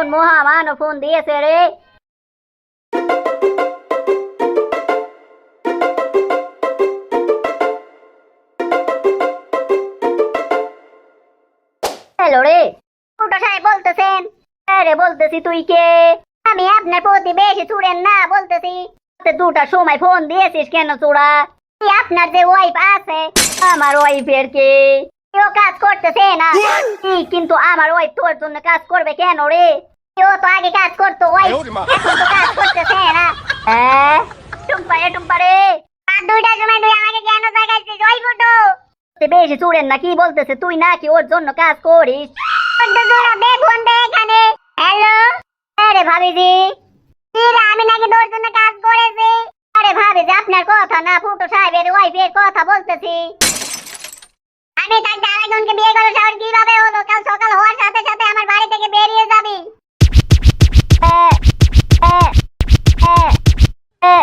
কোন মহামান ফোন দিয়েছে রে? সাহেব বলতেছেন। আরে বলতেছি তুই কে? আমি আপনার প্রতিবেশী চুড়েন না, বলতেছি। দুটার সময় ফোন দিয়েছিস কেন এই আপনার যে ওয়াইফ আছে, আমার ওয়াইফের কে? কেউ কাজ করতেছে না? এই কিন্তু আমার ওয়াইফ তোর জন্য কাজ করবে কেন রে? কেউ তো আগে কাজ করতো ওয়াইফ এখন তো কাজ করতেছে না। হ্যাঁ টুম্পা রে টুম্পা রে। আর দুইটার সময় তুই আমাকে কেন দেখাইছিস ওই ফুটো বেশি চুড়েন না কি বলতেছে তুই নাকি ওর জন্য কাজ করিস? দেখুন তো এখানে। হ্যালো আরে ভাবিজি। কি রে, আমি নাকি তোর জন্য কাজ করেছি? আরে ভাবিজি আপনার কথা না ফুটো সাহেবের ওয়াইফের কথা বলতেছি।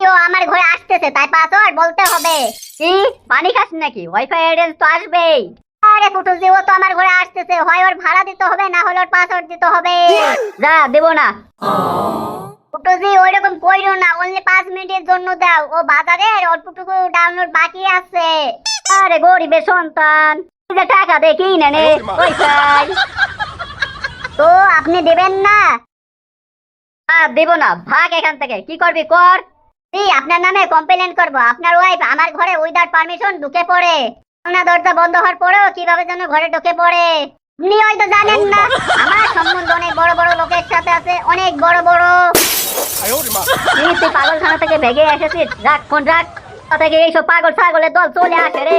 কেউ আমার ঘরে আসতেছে তাই পাসওয়ার্ড বলতে হবে। কি পানি খাস নাকি? ওয়াইফাই এর তো আসবেই। আরে ফুটুল ও তো আমার ঘরে আসতেছে। হয় ওর ভাড়া দিতে হবে না হলে ওর পাসওয়ার্ড দিতে হবে। যা দেব না। ফুটুল দি ওইরকম কইরো না অনলি পাঁচ মিনিটের জন্য দাও। ও বাজারে অল্পটুকু ডাউনলোড বাকি আছে। আরে গরিবের সন্তান টাকা দে কি না নে ওয়াইফাই তো আপনি দেবেন না? দেব না ভাগ এখান থেকে। কি করবি কর। জি আপনার নামে কমপ্লেন করব। আপনার ওয়াইফ আমার ঘরে উইদাউট পারমিশন ঢুকে পড়ে। আপনার দরজা বন্ধ হওয়ার পরেও কীভাবে যেন ঘরে ঢুকে পড়ে। আপনি হয়তো জানেন না আমার সম্বন্ধ অনেক বড় বড় লোকের সাথে আছে অনেক বড় বড়। তুই পাগলখানা থেকে ভেগে এসেছিস রাখ কোন রাখ থেকে এইসব পাগল ছাগলের দল চলে আসে রে?